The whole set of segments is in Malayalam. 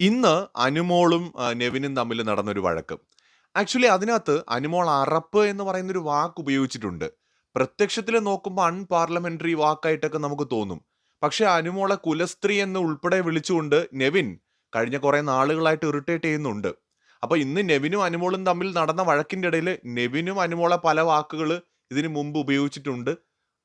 ഇന്ന് അനുമോളും നെവിനും തമ്മിൽ നടന്നൊരു വഴക്ക്. ആക്ച്വലി അതിനകത്ത് അനുമോൾ അറപ്പ് എന്ന് പറയുന്ന ഒരു വാക്ക് ഉപയോഗിച്ചിട്ടുണ്ട്. പ്രത്യക്ഷത്തിൽ നോക്കുമ്പോൾ അൺപാർലമെന്ററി വാക്കായിട്ടൊക്കെ നമുക്ക് തോന്നും. പക്ഷെ അനുമോളെ കുലസ്ത്രീ എന്ന് ഉൾപ്പെടെ വിളിച്ചുകൊണ്ട് നെവിൻ കഴിഞ്ഞ കുറെ നാളുകളായിട്ട് ഇറിറ്റേറ്റ് ചെയ്യുന്നുണ്ട്. അപ്പൊ ഇന്ന് നെവിനും അനുമോളും തമ്മിൽ നടന്ന വഴക്കിന്റെ ഇടയിൽ നെവിനും അനുമോളെ പല വാക്കുകൾ ഇതിനു മുമ്പ് ഉപയോഗിച്ചിട്ടുണ്ട്.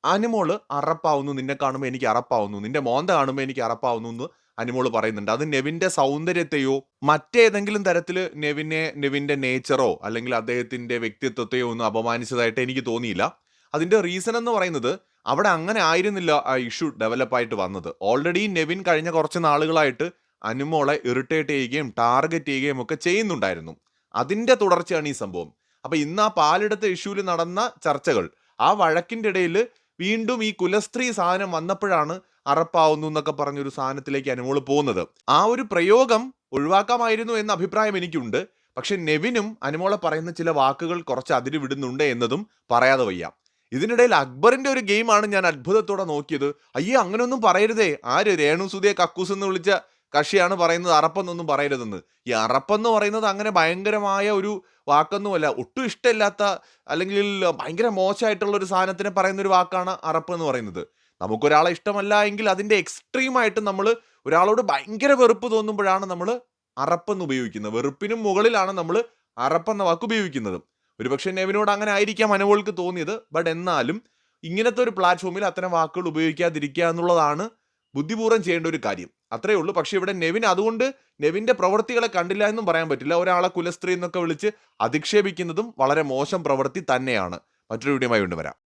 അനുമോൾ അറപ്പാവുന്നു നിന്നെ കാണുമ്പോൾ എനിക്ക് അറപ്പാവുന്നു നിന്റെ മോന്ത കാണുമ്പോൾ എനിക്ക് അറപ്പാവുന്നു എന്ന് അനുമോൾ പറയുന്നുണ്ട്. അത് നെവിന്റെ സൗന്ദര്യത്തെയോ മറ്റേതെങ്കിലും തരത്തിൽ നെവിനെ നെവിന്റെ നേച്ചറോ അല്ലെങ്കിൽ അദ്ദേഹത്തിന്റെ വ്യക്തിത്വത്തെയോ ഒന്നും അപമാനിച്ചതായിട്ട് എനിക്ക് തോന്നിയില്ല. അതിന്റെ റീസൺ എന്ന് പറയുന്നത് അവിടെ അങ്ങനെ ആയിരുന്നില്ല ആ ഇഷ്യൂ ഡെവലപ്പായിട്ട് വന്നത്. ഓൾറെഡി നെവിൻ കഴിഞ്ഞ കുറച്ച് നാളുകളായിട്ട് അനുമോളെ ഇറിറ്റേറ്റ് ചെയ്യുകയും ടാർഗറ്റ് ചെയ്യുകയും ഒക്കെ ചെയ്യുന്നുണ്ടായിരുന്നു. അതിന്റെ തുടർച്ചയാണ് ഈ സംഭവം. അപ്പൊ ഇന്ന് ആ പാലെടുത്ത ഇഷ്യൂവിൽ നടന്ന ചർച്ചകൾ ആ വഴക്കിന്റെ ഇടയിൽ വീണ്ടും ഈ കുലസ്ത്രീ സാധനം വന്നപ്പോഴാണ് അറപ്പാവുന്നു എന്നൊക്കെ പറഞ്ഞൊരു സാധനത്തിലേക്ക് അനുമോൾ പോകുന്നത്. ആ ഒരു പ്രയോഗം ഒഴിവാക്കാമായിരുന്നു എന്ന അഭിപ്രായം എനിക്കുണ്ട്. പക്ഷെ നെവിനും അനുമോളെ പറയുന്ന ചില വാക്കുകൾ കുറച്ച് അതിര് വിടുന്നുണ്ട് എന്നതും പറയാതെ വയ്യ. ഇതിനിടയിൽ അക്ബറിന്റെ ഒരു ഗെയിമാണ് ഞാൻ അത്ഭുതത്തോടെ നോക്കിയത്. അയ്യേ അങ്ങനെയൊന്നും പറയരുതേ. ആര് രേണു സുധിയെ കക്കൂസ് എന്ന് വിളിച്ച കക്ഷിയാണ് പറയുന്നത് അറപ്പെന്നൊന്നും പറയരുതെന്ന്. ഈ അറപ്പെന്ന് പറയുന്നത് അങ്ങനെ ഭയങ്കരമായ ഒരു വാക്കൊന്നുമല്ല. ഒട്ടും ഇഷ്ടമില്ലാത്ത അല്ലെങ്കിൽ ഭയങ്കര മോശമായിട്ടുള്ള ഒരു സാധനത്തിനെ പറയുന്ന ഒരു വാക്കാണ് അറപ്പ് എന്ന് പറയുന്നത്. നമുക്കൊരാളെ ഇഷ്ടമല്ല എങ്കിൽ അതിന്റെ എക്സ്ട്രീമായിട്ട് നമ്മൾ ഒരാളോട് ഭയങ്കര വെറുപ്പ് തോന്നുമ്പോഴാണ് നമ്മൾ അറപ്പെന്ന് ഉപയോഗിക്കുന്നത്. വെറുപ്പിനും മുകളിലാണ് നമ്മൾ അറപ്പെന്ന വാക്ക് ഉപയോഗിക്കുന്നത്. ഒരുപക്ഷെ നെവിനോട് അങ്ങനെ ആയിരിക്കാം അനുവോൾക്ക് തോന്നിയത്. ബട്ട് എന്നാലും ഇങ്ങനത്തെ ഒരു പ്ലാറ്റ്ഫോമിൽ അത്തരം വാക്കുകൾ ഉപയോഗിക്കാതിരിക്കുക എന്നുള്ളതാണ് ബുദ്ധിപൂർവം ചെയ്യേണ്ട ഒരു കാര്യം. അത്രേ ഉള്ളൂ. പക്ഷെ ഇവിടെ നെവിൻ അതുകൊണ്ട് നെവിന്റെ പ്രവൃത്തികളെ കണ്ടില്ല എന്നും പറയാൻ പറ്റില്ല. ഒരാളെ കുലസ്ത്രീ എന്നൊക്കെ വിളിച്ച് അധിക്ഷേപിക്കുന്നതും വളരെ മോശം പ്രവൃത്തി തന്നെയാണ്. മറ്റൊരു വീഡിയോയുമായി കൊണ്ടുവരാം